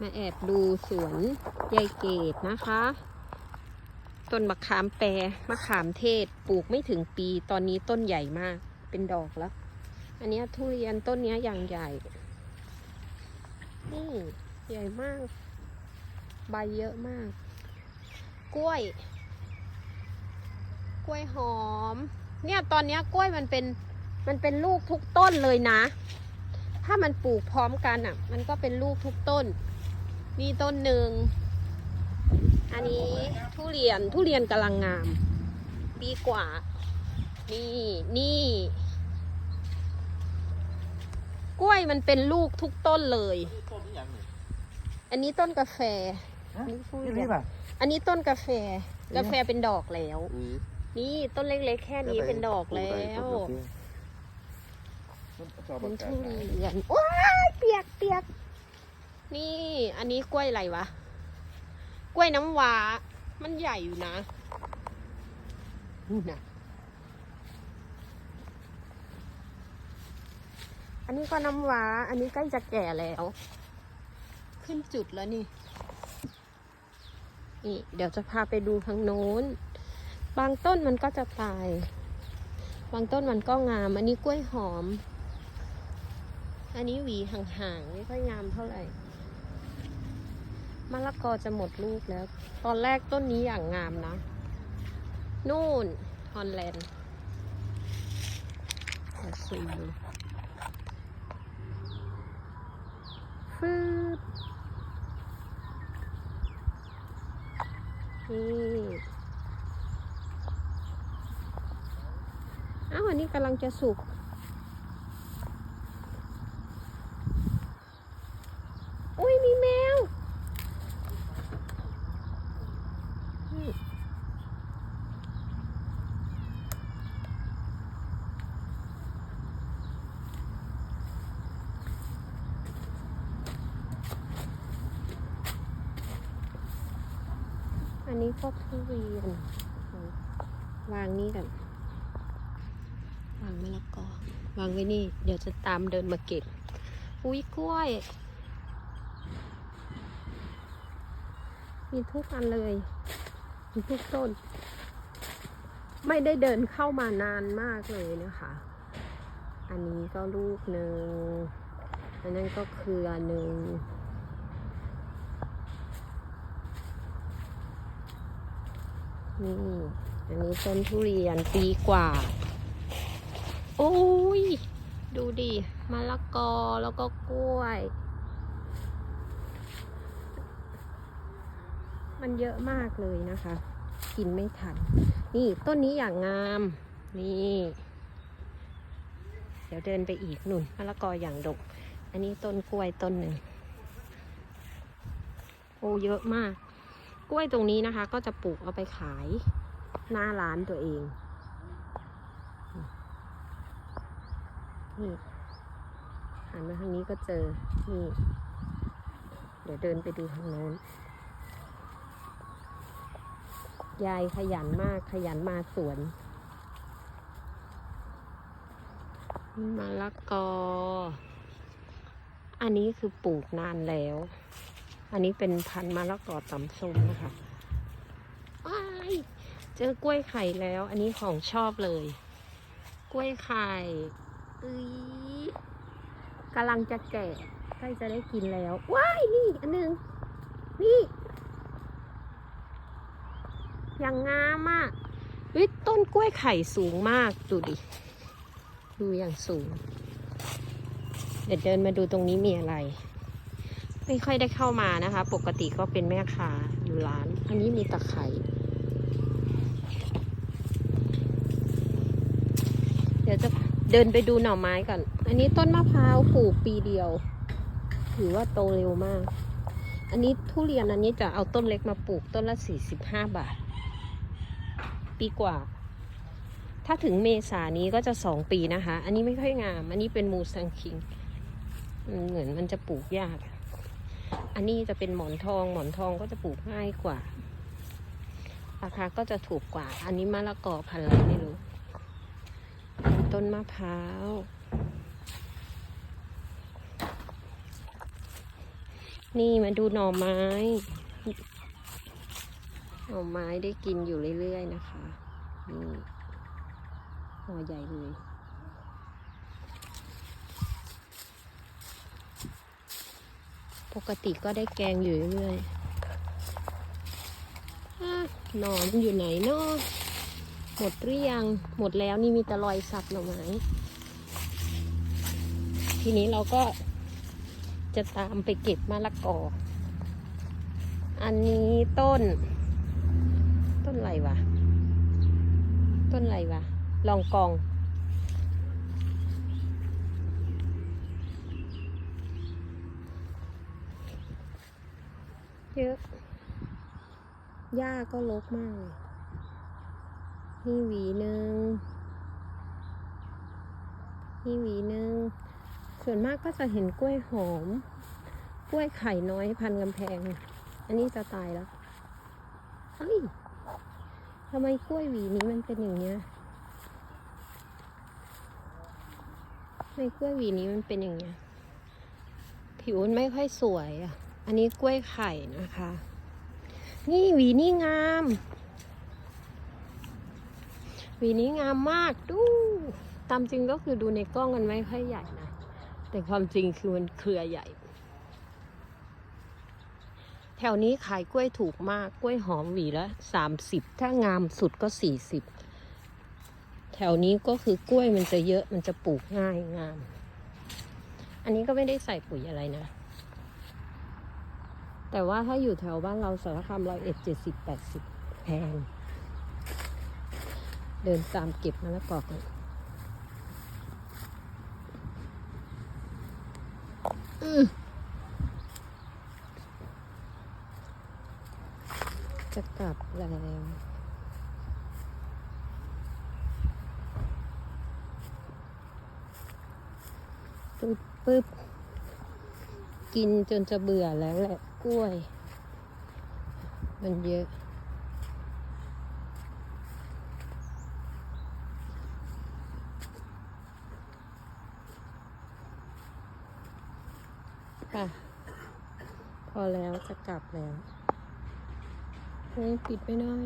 มาแอบดูสวนยายเกดนะคะ ต้นมะขามแปรมะขามเทศปลูกไม่ถึงปีตอนนี้ต้นใหญ่มากเป็นดอกแล้ว อันนี้ทุเรียนต้นนี้อย่างใหญ่ นี่ใหญ่มาก ใบเยอะมาก กล้วย กล้วยหอม เนี่ยตอนนี้กล้วยมันเป็นมันเป็นลูกทุกต้นเลยนะ ถ้ามันปลูกพร้อมกันอะ มันก็เป็นลูกทุกต้น นี่ต้นหนึ่ง อันนี้ทุเรียนทุเรียนกำลังงาม ปีกว่า นี่นี่ กล้วยมันเป็นลูกทุกต้นเลยต้นนี้ยังนี่อันนี้ต้นกาแฟฮะนี่ทุนี่เรียนี่นป่ะอันนี้ต้นกาแฟ กาแฟเป็นดอกแล้วอือนี่ต้นเล็กๆแค่นี้เป็นดอกแล้วเป็นทุเรียนว้ายเปียกเปียก นี่อันนี้กล้วยอะไรวะ กล้วยน้ำว้า มันใหญ่อยู่นะนู่นนะอันนี้ก็น้ำว้า อันนี้ใกล้จะแก่แล้ว ขึ้นจุดแล้วนี่ นี่ เดี๋ยวจะพาไปดูทางโน้น บางต้นมันก็จะตาย บางต้นมันก็งาม อันนี้กล้วยหอม อันนี้หวีห่างๆไม่ค่อยงามเท่าไหร่ มะละกอจะหมดลูกแล้ว ตอนแรกต้นนี้อย่างงามนะ นู่น ฮอลแลนด์เดี๋ยวซูมดูฟืบนี่อ้าวอันนี้กำลังจะสุก อุ้ยมีแมวนี่อั นี้ก็ทุเรียนวางนี่กันวางมะละกอวางไว้นี่ เดี๋ยวจะตามเดินมาเก็บอุ้ยกล้วย มีทุกอันเลยมีทุกต้น ไม่ได้เดินเข้ามานานมากเลยนะคะ อันนี้ก็ลูกหนึ่งอันนั้นก็เครือหนึ่ง นี่ อันนี้ต้นทุเรียนปีกว่า โอ้ย ดูดิมะละกอแล้วก็กล้วย มันเยอะมากเลยนะคะ กินไม่ทัน นี่ต้นนี้อย่างงาม นี่ เดี๋ยวเดินไปอีกหนุนมะละกออย่างดก อันนี้ต้นกล้วยต้นหนึ่ง โอ้เยอะมาก กล้วยตรงนี้นะคะ ก็จะปลูกเอาไปขายหน้าร้านตัวเองนี่หันมาทางนี้ก็เจอ นี่ เดี๋ยวเดินไปดูทางโน้น ยายขยันมากขยันมาสวนมะละกอ อันนี้คือปลูกนานแล้ว อันนี้เป็นพันธุ์มะละกอตำส้มนะคะว้ายเจอกล้วยไข่แล้ว อันนี้ของชอบเลย กล้วยไข่เอ้ยกำลังจะแก่ใกล้จะได้กินแล้ว ว้าย นี่ อันหนึง นี่อย่างงามอะเฮ้ยต้นกล้วยไข่สูงมาก ดูดิ ดูอย่างสูง เดี๋ยวเดินมาดูตรงนี้มีอะไร ไม่ค่อยได้เข้ามานะคะ ปกติก็เป็นแม่ค้าอยู่ร้าน อันนี้มีตะไคร่เดี๋ยวจะเดินไปดูหน่อไม้ก่อน อันนี้ต้นมะพร้าวปลูกปีเดียว ถือว่าโตเร็วมาก อันนี้ทุเรียนอันนี้จะเอาต้นเล็กมาปลูกต้นละสี่สิบห้าบาท ปีกว่า ถ้าถึงเมษานี้ก็จะสองปีนะคะ อันนี้ไม่ค่อยงาม อันนี้เป็นมูซังคิง เหมือนมันจะปลูกยาก อันนี้จะเป็นหมอนทอง หมอนทองก็จะปลูกง่ายกว่า ราคาก็จะถูกกว่า อันนี้มะละกอพันธุ์อะไรไม่รู้ ต้นมะพร้าว นี่มาดูหน่อไม้ หน่อไม้ได้กินอยู่เรื่อยๆนะคะ นี่หน่อใหญ่เลย ปกติก็ได้แกงอยู่เรื่อยๆหนอนอยู่ไหนเนาะหมดหรือยัง หมดแล้วนี่มีแต่รอยสับหน่อไม้ ทีนี้เราก็จะตามไปเก็บมะละกอ อันนี้ต้น ต้นอะไรวะ ต้นอะไรวะ ลองกอง เยอะ หญ้าก็รกมากเลยนี่หวีหนึ่งนี่หวีหนึ่ง ส่วนมากก็จะเห็นกล้วยหอม กล้วยไข่น้อยพันกำแพง อันนี้จะตายแล้ว เฮ้ย ทำไมกล้วยหวีนี้มันเป็นอย่างเงี้ยทำไมกล้วยหวีนี้มันเป็นอย่างเงี้ย ผิวมันไม่ค่อยสวยอะ อันนี้กล้วยไข่นะคะ นี่หวีนี่งามหวีนี้งามมากดู ตามจริงก็คือดูในกล้องมันไม่ค่อยใหญ่นะ แต่ความจริงคือมันเครือใหญ่ แถวนี้ขายกล้วยถูกมาก กล้วยหอมหวีละสามสิบ ถ้างามสุดก็สี่สิบ แถวนี้ก็คือกล้วยมันจะเยอะ มันจะปลูกง่ายงาม อันนี้ก็ไม่ได้ใส่ปุ๋ยอะไรนะ แต่ว่าถ้าอยู่แถวบ้านเราสารคามร้อยเอ็ดเจ็ดสิบแปดสิบแพง เดินตามเก็บมะละกอกันจะกลับแล้วปึ๊บปึ๊บ กินจนจะเบื่อแล้วแหละ กล้วย มันเยอะ ค่ะ พอแล้วจะกลับแล้วเฮ้ยปิดไม่ได้